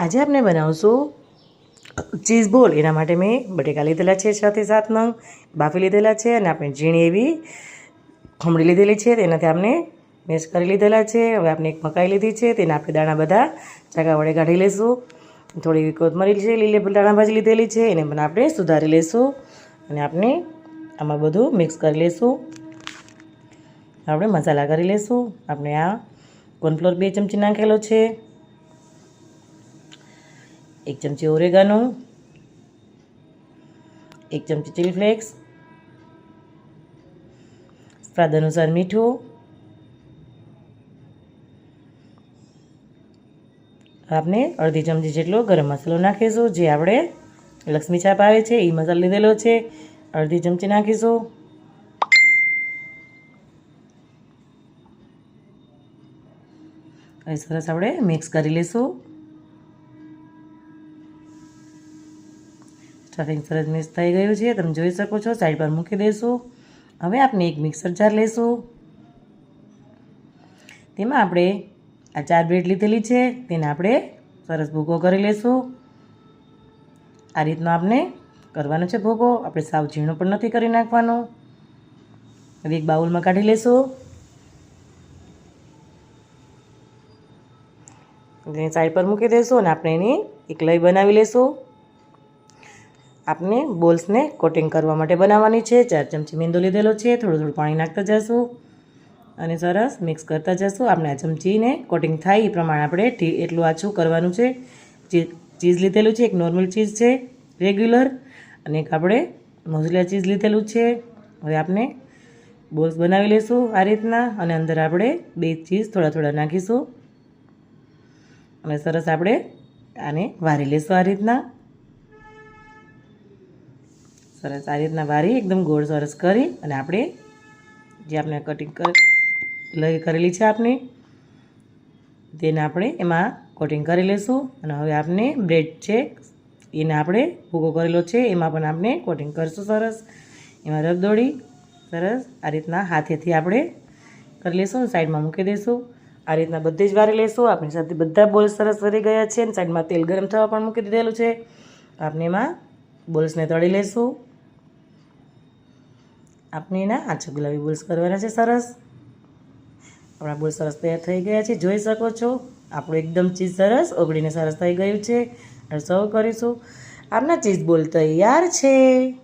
આજે આપણે બનાવશું ચીઝ બોલ. એના માટે મેં બટેકા લીધેલા છે છથી સાત નંગ, બાફી લીધેલા છે અને આપણે ઝીણી એવી ખમણી લીધેલી છે. તેનાથી આપણે મેશ કરી લીધેલા છે. હવે આપણે એક મકાઈ લીધી છે. તેના આપણે દાણા બધા ચાકા વડે કાઢી લઈશું થોડી કોથમરી છે લીલી દાણા ભાજી લીધેલી છે. એને પણ આપણે સુધારી લઈશું અને આપણે આમાં બધું મિક્સ કરી લઈશું આપણે મસાલા કરી લઈશું આપણે આ કોર્નફ્લોર બે ચમચી નાખેલો છે. એક ચમચી ઓરેગાનો એક ચમચી ચીલી ફ્લેક્સ સ્વાદ અનુસાર મીઠું આપણે અડધી ચમચી જેટલો ગરમ મસાલો નાખીશું જે આપણે લક્ષ્મી છાપ આવે છે એ મસાલો લીધેલો છે અડધી ચમચી નાખીશું હવે સરસ આપણે મિક્સ કરી લઈશું સ્ટફિંગ સરસ મિક્સ થઈ ગયું છે. તમે જોઈ શકો છો સાઈડ પર મૂકી દઈશું. હવે આપણે એક મિક્સર જાર લઈશું. તેમાં આપણે આ ચાર બ્રેડ લીધેલી છે. તેને આપણે સરસ ભૂગો કરી લઈશું. આ રીતનો આપણે કરવાનો છે ભોગો. આપણે સાવ ઝીણો પણ નથી કરી નાખવાનો. હવે એક બાઉલમાં કાઢી તેને સાઈડ પર મૂકી દઈશું અને આપણે એની એક લઈ બનાવી લઈશું. આપણે બોલ્સને કોટિંગ કરવા માટે બનાવવાની છે. ચાર ચમચી મેંદો લીધેલો છે. થોડું થોડું પાણી નાખતા જશું અને સરસ મિક્સ કરતા જશું. આપણે આ ચમચીને કોટિંગ થાય એ પ્રમાણે આપણે એટલું આછું કરવાનું છે. ચીઝ લીધેલું છે. એક નોર્મલ ચીઝ છે. રેગ્યુલર અને એક આપણે મોઝરેલા ચીઝ લીધેલું છે. હવે આપણે બોલ્સ બનાવી લઈશું આ રીતના અને અંદર આપણે બે ચીઝ થોડા થોડા નાખીશું. અને સરસ આપણે આને વારી લઈશું આ રીતના. સરસ આ રીતના વારી એકદમ ગોળ સરસ કરી અને આપણે જે આપણે કટિંગ કરી કરેલી છે આપણે, તેને આપણે એમાં કોટિંગ કરી લઈશું અને હવે આપણે બ્રેડ છે એને આપણે ભૂગો કરેલો છે, એમાં પણ આપણે કોટિંગ કરીશું સરસ. એમાં રગદોડી સરસ આ રીતના હાથેથી આપણે કરી લઈશું સાઈડમાં મૂકી દઈશું આ રીતના બધી જ વારી લઈશું આપણી સાથે બધા બોલ સરસ વરી ગયા છે અને સાઈડમાં તેલ ગરમ થવા પણ મૂકી દીધેલું છે. આપણે એમાં બોલ્સને તળી લઈશું આપણે એના આછો ગુલાબી બોલ્સ કરવાના છે, સરસ. આપણા બોલ સરસ તૈયાર થઈ ગયા છે, જોઈ શકો છો. આપણું એકદમ ચીઝ સરસ, ઓગળીને સરસ થઈ ગયું છે. સર્વ કરીશું. આપના ચીઝ બોલ તૈયાર છે.